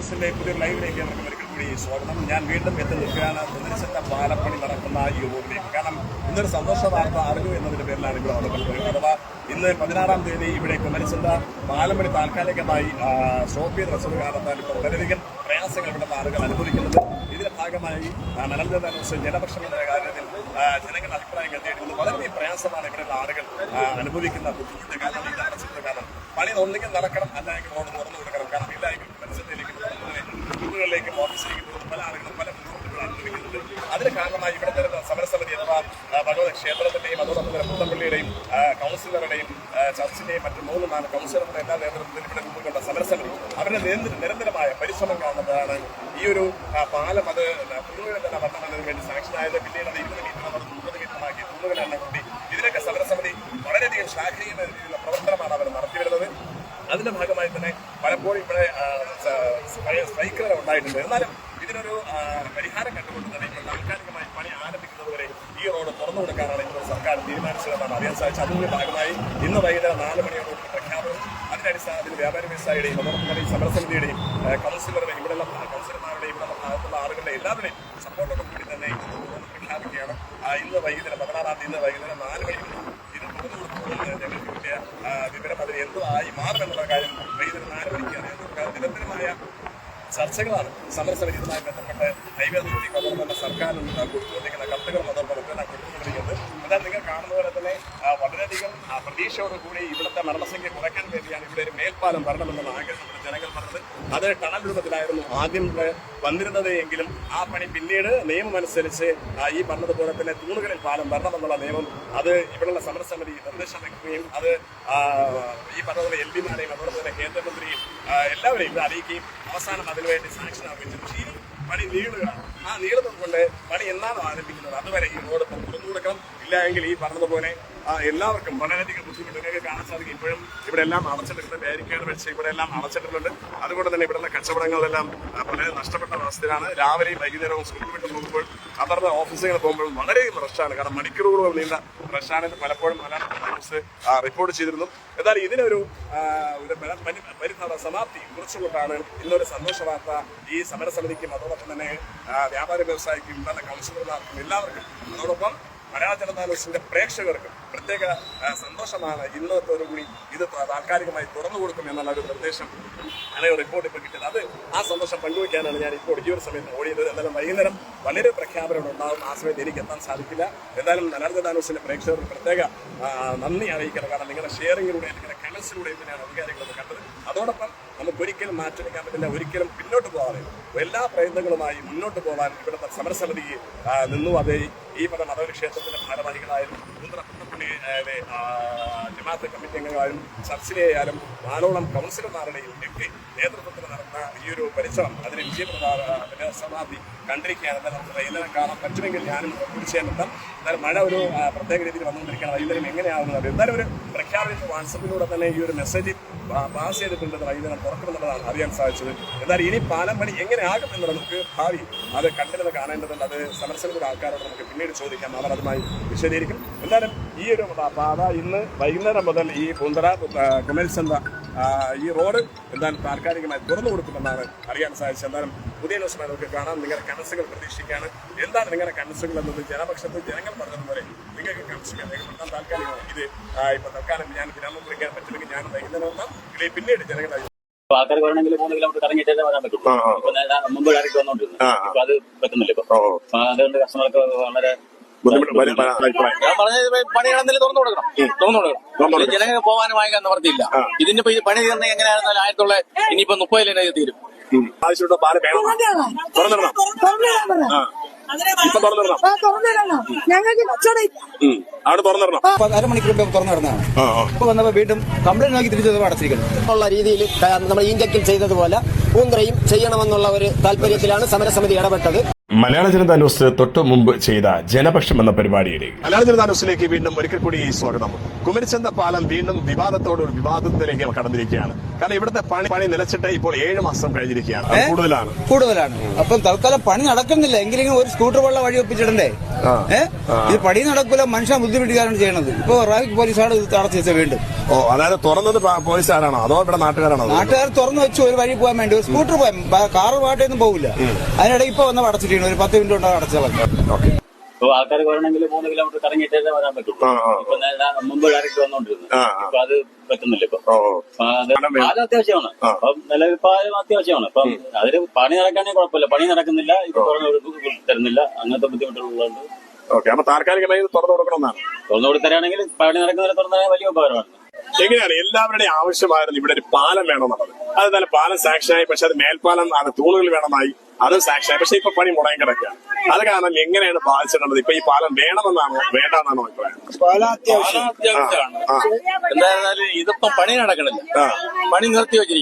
ന്യൂസിന്റെ പുതിയ ലൈവിലേക്ക് നമുക്ക് ഒരിക്കൽ കൂടി സ്വാഗതം. ഞാൻ വീണ്ടും എത്തി നിൽക്കുകയാണ്. കുതിരച്ചത്ത പാലപ്പണി നടക്കുന്ന ഈ കാരണം ഇന്നൊരു സന്തോഷ വാർത്ത അറിഞ്ഞു എന്നതിന്റെ പേരിലാണ് ഇവിടെ വന്നിട്ടുള്ളത് അഥവാ ഇന്ന് പതിനാറാം തീയതി ഇവിടെ പുനരിച്ചത്ത പാലപ്പണി താൽക്കാലികമായി സ്റ്റോപ്പ് ചെയ്ത് വെച്ചത് കാരണത്താൽ ഇപ്പോൾ വളരെയധികം പ്രയാസങ്ങൾ ഇവിടുത്തെ ആളുകൾ അനുഭവിക്കുന്നത് ഇതിന്റെ ഭാഗമായി ആ, നനന്തര ന്യൂസ് കാര്യത്തിൽ ജനങ്ങളുടെ അഭിപ്രായം എത്തിയിട്ടുണ്ട് വളരെ പ്രയാസമാണ് ഇവിടെയുള്ള ആളുകൾ അനുഭവിക്കുന്ന ബുദ്ധിമുട്ട് കാരണം ഇത് അടച്ചിട്ട് കാരണം. പണി ഒന്നുകിൽ നടക്കണം അല്ലെങ്കിൽ റോഡ് തുറന്നു കൊടുക്കണം. കാരണം വീടുകളിലേക്കും ഓഫീസിലേക്കും പല ആളുകളും പല ബുദ്ധിമുട്ടുകൾ അനുഭവിക്കുന്നുണ്ട് അതിന് കാരണമായി ഇവിടെ വരുന്ന സമരസമിതി അഥവാ ഭഗവത് ക്ഷേത്രത്തിന്റെയും അതോടൊപ്പം തന്നെ പുത്തപ്പള്ളിയുടെയും കൗൺസിലറുടെയും ചർച്ചിന്റെയും മറ്റു മൂന്ന് നാല് കൗൺസിലറുടെ എല്ലാ നേതൃത്വത്തിലും ഇവിടെ രൂപം കൊണ്ട സമരസമിതി അവരുടെ നിരന്തര- നിരന്തരമായ പരിശ്രമം കാണുന്നതാണ് ഈ ഒരു പാലം അത് പുതുവഴി തന്നെ വരണമെന്നതിന് വേണ്ടി സാക്ഷനായത് പിന്നീട് അത് ഇരുപത് മീറ്റർ അവർ മുപ്പത് മീറ്ററാക്കി തൂന്നുകൾ എണ്ണം കൂട്ടി. ഇതിനൊക്കെ സമരസമിതി വളരെയധികം ശ്ലാഘനീയമായ രീതിയിലുള്ള പ്രവർത്തനമാണ് അവർ നടത്തി വരുന്നത് അതിന്റെ ഭാഗമായി ഉണ്ടായിട്ടുണ്ട് എന്നാലും ഇതിനൊരു പരിഹാരം കണ്ടുകൊണ്ട് തന്നെ ഇപ്പോൾ താൽക്കാലികമായി പണി ആരംഭിക്കുന്നത് വരെ ഈ റോഡ് തുറന്നു കൊടുക്കാനാണ് ഇപ്പോൾ സർക്കാർ തീരുമാനിച്ചതെന്നാണ് അറിയാൻ സാധിച്ചത്. അതിന്റെ ഭാഗമായി ഇന്ന് വൈകുന്നേരം നാല് മണിയോട് പ്രഖ്യാപനം. അതിന്റെ അടിസ്ഥാനത്തിൽ വ്യാപാരി വ്യവസായിയുടെയും അതോടൊപ്പം സമരസമിതിയുടെയും കൗൺസിലറുടെയും ഇവിടെയുള്ള കൗൺസിലർമാരുടെയും ഇവിടെയുള്ള ഭാഗത്തുള്ള ആളുകളുടെ എല്ലാവരുടെയും സപ്പോർട്ടോടും കൂടി തന്നെ പ്രഖ്യാപിക്കുകയാണ്. ഇന്ന് വൈകുന്നേരം പതിനാറാം തീയതി ഇന്ന് വൈകുന്നേരം നാല് മണിക്ക് ഇത് തുറന്നു കൊടുക്കുന്നത് ഞങ്ങൾക്ക് കിട്ടിയ വിവരം അതിൽ എന്തോ ആയി മാറുമെന്നുള്ള കാര്യം വൈകുന്നേരം നാല് മണിക്ക് അറിയാൻ നിരന്തരമായ ചർച്ചകളാണ് സമരസമിതിയുമായി ബന്ധപ്പെട്ട് ഹൈവേ അതോറിറ്റി കൊണ്ടുവന്ന നിന്ന് കൊടുത്തുകൊണ്ടിരിക്കുന്ന കത്തുകൾ അതോടൊപ്പം ഞാൻ കൊടുത്തുകൊണ്ടിരിക്കുന്നത് എന്നാൽ നിങ്ങൾ കാണുന്ന പോലെ തന്നെ വളരെയധികം പ്രതീക്ഷയോടുകൂടി ഇവിടുത്തെ മരണസംഖ്യ കുറയ്ക്കാൻ വേണ്ടിയാണ് ഇവിടെ ഒരു മേൽപ്പാലം വരണമെന്നുള്ള ആഗ്രഹം ജനങ്ങൾ പറഞ്ഞത്. അത് ടണൽ രൂപത്തിലായിരുന്നു ആദ്യം വന്നിരുന്നത് എങ്കിലും ആ പണി പിന്നീട് നിയമം അനുസരിച്ച് ഈ പറഞ്ഞതുപോലെ തന്നെ തൂണുകളിൽ പാലം വരണമെന്നുള്ള നിയമം അത് ഇവിടെയുള്ള സമരസമിതി നിർദ്ദേശം വെക്കുകയും അത് ഈ പറഞ്ഞതുപോലെ എം പിമാരെയും അതോടൊപ്പം തന്നെ കേന്ദ്രമന്ത്രിയും എല്ലാവരെയും ഇത് അറിയിക്കുകയും അവസാനം അതിനുവേണ്ടി സാങ്ഷൻ ആവുകയും പക്ഷേ പണി നീളുകയാണ്. ആ നീളുന്നത് കൊണ്ട് പണി എന്നാണ് ആരംഭിക്കുന്നത്? അതുവരെ ഈ റോഡ് തുറന്നു കൊടുക്കണം ഇല്ലായെങ്കിൽ ഈ പറഞ്ഞതുപോലെ എല്ലാവർക്കും വളരെയധികം ബുദ്ധിമുട്ട് നിങ്ങൾക്ക് കാണാൻ സാധിക്കും. ഇപ്പോഴും ഇവിടെ എല്ലാം അടച്ചിട്ടുണ്ട് ബാരിക്കേഡ് വെച്ച് ഇവിടെ എല്ലാം അടച്ചിട്ടുണ്ട് അതുകൊണ്ട് തന്നെ ഇവിടുന്ന കച്ചവടങ്ങളെല്ലാം വളരെ നഷ്ടപ്പെട്ട അവസ്ഥയിലാണ്. രാവിലെയും വൈകുന്നേരവും സ്കൂൾ വിട്ട് പോകുമ്പോൾ അവരുടെ ഓഫീസുകൾ പോകുമ്പോൾ വളരെയധികം റഷാണ് കാരണം മണിക്കൂറുകളോളം നീണ്ട റഷാണ് പലപ്പോഴും മലയാളം ന്യൂസ് റിപ്പോർട്ട് ചെയ്തിരുന്നു. എന്നാൽ ഇതിനൊരു പരി- സമാപ്തി. കുറിച്ചുകൊണ്ടാണ് ഇന്നൊരു സന്തോഷ വാർത്ത ഈ സമരസമിതിക്കും അതോടൊപ്പം തന്നെ വ്യാപാര വ്യവസായിക്കും ഇന്നത്തെ കൗൺസിലർമാർക്കും എല്ലാവർക്കും. അതോടൊപ്പം മലയാള ജനതാ ലോസിന്റെ പ്രേക്ഷകർക്കും പ്രത്യേക സന്തോഷമാണ് ഇന്നത്തോടു കൂടി ഇത് താൽക്കാലികമായി തുറന്നു കൊടുക്കും എന്നുള്ള ഒരു നിർദ്ദേശം. അങ്ങനെ റിപ്പോർട്ട് ഇപ്പോൾ കിട്ടിയത്. അത് ആ സന്തോഷം പങ്കുവയ്ക്കാനാണ് ഞാൻ ഇപ്പോൾ ഈ ഒരു സമയത്ത് ഓടിയത്. എന്നാലും വൈകുന്നേരം വളരെ പ്രഖ്യാപനം ഉണ്ടാകും ആ സമയത്ത് എനിക്ക് എത്താൻ സാധിക്കില്ല. എന്തായാലും ജനതാ പ്രേക്ഷകർ പ്രേക്ഷകർക്ക് പ്രത്യേക നന്ദി അറിയിക്കണം. കാരണം നിങ്ങളുടെ ഷെയറിങ്ങിലൂടെ നിങ്ങളുടെ കമന്റ്സിലൂടെ തന്നെയാണ് അധികാരികളൊക്കെ കണ്ടത്. അതോടൊപ്പം നമുക്ക് ഒരിക്കലും മാറ്റിവെക്കാൻ പറ്റില്ല ഒരിക്കലും പിന്നോട്ട് പോകാതെ എല്ലാ പ്രയത്നങ്ങളുമായി മുന്നോട്ട് പോകാൻ ഇവിടുത്തെ സമരസമിതി നിന്നു. അതേ ഈ പറഞ്ഞ മതവരി ക്ഷേത്രത്തിന്റെ ഭാരവാഹികളായാലും ആ, ജമാഅത്ത് കമ്മിറ്റി അംഗങ്ങളായാലും ചർച്ചിലെയായാലും നാലോളം കൗൺസിലർമാരുടെയും ഒക്കെ നേതൃത്വത്തിൽ നടന്ന ഈ ഒരു പരിശ്രമം അതിന് വിജയപ്രദ സമാധി കണ്ടിരിക്കുകയാണ്. വൈകുന്നേരം കാണാൻ പറ്റുമെങ്കിൽ ഞാനും തീർച്ചയായിട്ടും എന്തായാലും മഴ ഒരു പ്രത്യേക രീതിയിൽ വന്നുകൊണ്ടിരിക്കുകയാണ്. വൈകുന്നേരം എങ്ങനെയാവുന്നത്? എന്തായാലും ഒരു പ്രഖ്യാപനം വാട്സപ്പിലൂടെ തന്നെ ഈ ഒരു മെസ്സേജ് പാസ് ചെയ്തിട്ടുണ്ടെന്ന് വൈകുന്നേരം തുറക്കുമെന്നുള്ളതാണ് അറിയാൻ സാധിച്ചത്. എന്നാൽ ഇനി പാലം പണി എങ്ങനെയാകും എന്നുള്ളത് നമുക്ക് ഭാവി അത് കണ്ടിരുന്ന് കാണേണ്ടതുണ്ട്. അത് സമരസമിതിയുടെ ആൾക്കാരോട് നമുക്ക് പിന്നീട് ചോദിക്കാം. അവർ അതുമായി വിശദീകരിക്കും. എന്തായാലും ഈ ഒരു പാത ഇന്ന് വൈകുന്നേരം മുതൽ ഈ പൂന്തറ കുമരിച്ചന്ത ആ, ഈ റോഡ് എന്തായാലും താൽക്കാലികമായി തുറന്നു കൊടുക്കുമെന്നാണ് അറിയാൻ സാധിച്ചത്. എന്തായാലും പുതിയ ന്യൂസുമായി നമുക്ക് കാണാം. നിങ്ങളുടെ കനസുകൾ പ്രതീക്ഷിക്കുകയാണ്. എന്താണ് നിങ്ങളുടെ കനസുകൾ എന്നത്? ജനപക്ഷത്ത് ജനങ്ങൾ പറഞ്ഞതുപോലെ നിങ്ങൾക്ക് കനസുകൾ രേഖപ്പെടുത്താൻ താൽക്കാലികമാണ്. ഇത് ഇപ്പൊ തൽക്കാലം ഞാൻ വിരാമം കുറിക്കാൻ പറ്റില്ലെങ്കിൽ ഞാൻ വൈകുന്നേരം വന്നാൽ ഇത് പിന്നീട് ജനങ്ങളായി ആൾക്കാർ വേണമെങ്കിൽ മൂന്ന് കിലോമീറ്റർ കറങ്ങിയിട്ടേ വരാൻ പറ്റും. മുമ്പ് ഇറക്കി വന്നോണ്ടിരുന്നു. അത് പറ്റുന്നില്ല ഇപ്പൊ. അതുകൊണ്ട് കസ്റ്റമർക്ക് വളരെ ഞാൻ പറഞ്ഞത് പണി തുറന്നു കൊടുക്കണം. തുറന്നു കൊടുക്കണം. ജനങ്ങൾക്ക് പോകാനും വാങ്ങിക്കാൻ നിവർത്തിയില്ല ഇതിന്റെ പണി തീർന്ന എങ്ങനെയാണെന്നാലും ആയിരത്തുള്ള ഇനിയിപ്പോ മുപ്പതിലെ തീരും. ആവശ്യമുള്ള പാൽ വേണം. തുറന്നിടണം. ഞങ്ങൾക്ക്. അവിടെ തുറന്നിടണം. അരമണിക്കൂർ ഇപ്പൊ വന്നപ്പോ വീണ്ടും കംപ്ലൈന്റ് ആക്കി തിരിച്ചു അടച്ചിരിക്കുന്നു. ഉള്ള രീതിയിൽ നമ്മൾ ചെയ്തതുപോലെ പൂന്തറയും ചെയ്യണമെന്നുള്ള ഒരു താല്പര്യത്തിലാണ് സമരസമിതി ഇടപെട്ടത്. മലയാള ജനതാ ന്യൂസ് തൊട്ടു മുമ്പ് ചെയ്ത ജനപക്ഷം എന്ന പരിപാടിയിലേക്ക്. മലയാള ജനതാ ന്യൂസിലേക്ക് വീണ്ടും ഒരിക്കൽ കൂടി സ്വാഗതം. കുമരിച്ചന്ത പാലം വീണ്ടും വിവാദത്തോട് ഒരു വിവാദത്തിലേക്ക് കടന്നിരിക്കുകയാണ്. കാരണം ഇവിടുത്തെ പണി പണി നിലച്ചിട്ട് ഇപ്പോൾ ഏഴ് മാസം കഴിഞ്ഞിരിക്കുകയാണ്. കൂടുതലാണ്. കൂടുതലാണ്. അപ്പം തൽക്കാലം പണി നടക്കുന്നില്ല. എങ്കിലും ഒരു സ്കൂട്ടർ വെള്ളം വഴി ഒപ്പിച്ചിടണ്ടേ? ഏഹ് ഇത് പണി നടക്കൂല മനുഷ്യനെ ബുദ്ധിമുട്ടിക്കാരാണ് ചെയ്യണത്. ഇപ്പൊ ട്രാഫിക് പോലീസാണ് ഇത് തടച്ചു വെച്ചത് വീണ്ടും. ഓ അതായത് തുറന്നത് പോലീസുകാരാണോ അതോ ഇവിടെ നാട്ടുകാരാണോ? നാട്ടുകാർ തുറന്നു വെച്ചു ഒരു വഴി പോകാൻ വേണ്ടി ഒരു സ്കൂട്ടർ പോയാൽ കാറ് പാട്ടൊന്നും പോകില്ല അതിനിടയിൽ ഇപ്പൊ വന്ന് അടച്ചിട്ടുണ്ട് ഒരു പത്ത് മിനിറ്റ് കൊണ്ട് അടച്ചാൽ കളഞ്ഞു ഓക്കെ. ഇപ്പൊ ആൾക്കാർക്ക് വരണമെങ്കിൽ മൂന്ന് കിലോമീറ്റർ കറങ്ങിയിട്ടേ വരാൻ പറ്റുള്ളൂ. ഇപ്പൊ മുമ്പ് ഡയറക്റ്റ് വന്നോണ്ടിരുന്നു. ഇപ്പൊ അത് പറ്റുന്നില്ല ഇപ്പൊ. പാലം അത്യാവശ്യമാണ്. അപ്പം നിലവിൽ പാലം അത്യാവശ്യമാണ്. അപ്പം അതിന് പണി നടക്കാണെങ്കിൽ കുഴപ്പമില്ല. പണി നടക്കുന്നില്ല. തുറന്നു കൊടുക്ക- തരുന്നില്ല. അങ്ങനത്തെ ബുദ്ധിമുട്ടുള്ളതുകൊണ്ട് ഓക്കെ. അപ്പൊ താൽക്കാലികമായി തുറന്നു കൊടുക്കണമെന്നാണ്. തുറന്നു കൊടുത്തരാണെങ്കിൽ പണി നടക്കുന്നില്ല തുറന്നാൽ വലിയ ഉപകാരമാണ്. എങ്ങനെയാണ്? എല്ലാവരുടെയും ആവശ്യമായിരുന്നു ഇവിടെ ഒരു പാലം വേണമെന്നുള്ളത്. അത് നല്ല പാലം സാക്ഷനായി പക്ഷെ അത് മേൽപ്പാലം അത് തൂണുകൾ വേണമായി അത് സാക്ഷനായി പക്ഷെ ഇപ്പൊ പണി മുടങ്ങി കിടക്കുകയാണ് അത് കാരണം എങ്ങനെയാണ് ബാധിച്ചിട്ടുള്ളത്? ഇപ്പൊ ഈ പാലം വേണമെന്നാണോ വേണ്ടെന്നാണോ അഭിപ്രായം? പാലം അത്യാവശ്യമാണ്. ആ. എന്തായിരുന്നാലും പണി നടക്കണില്ല. പണി നിർത്തി വെച്ചിരിക്കും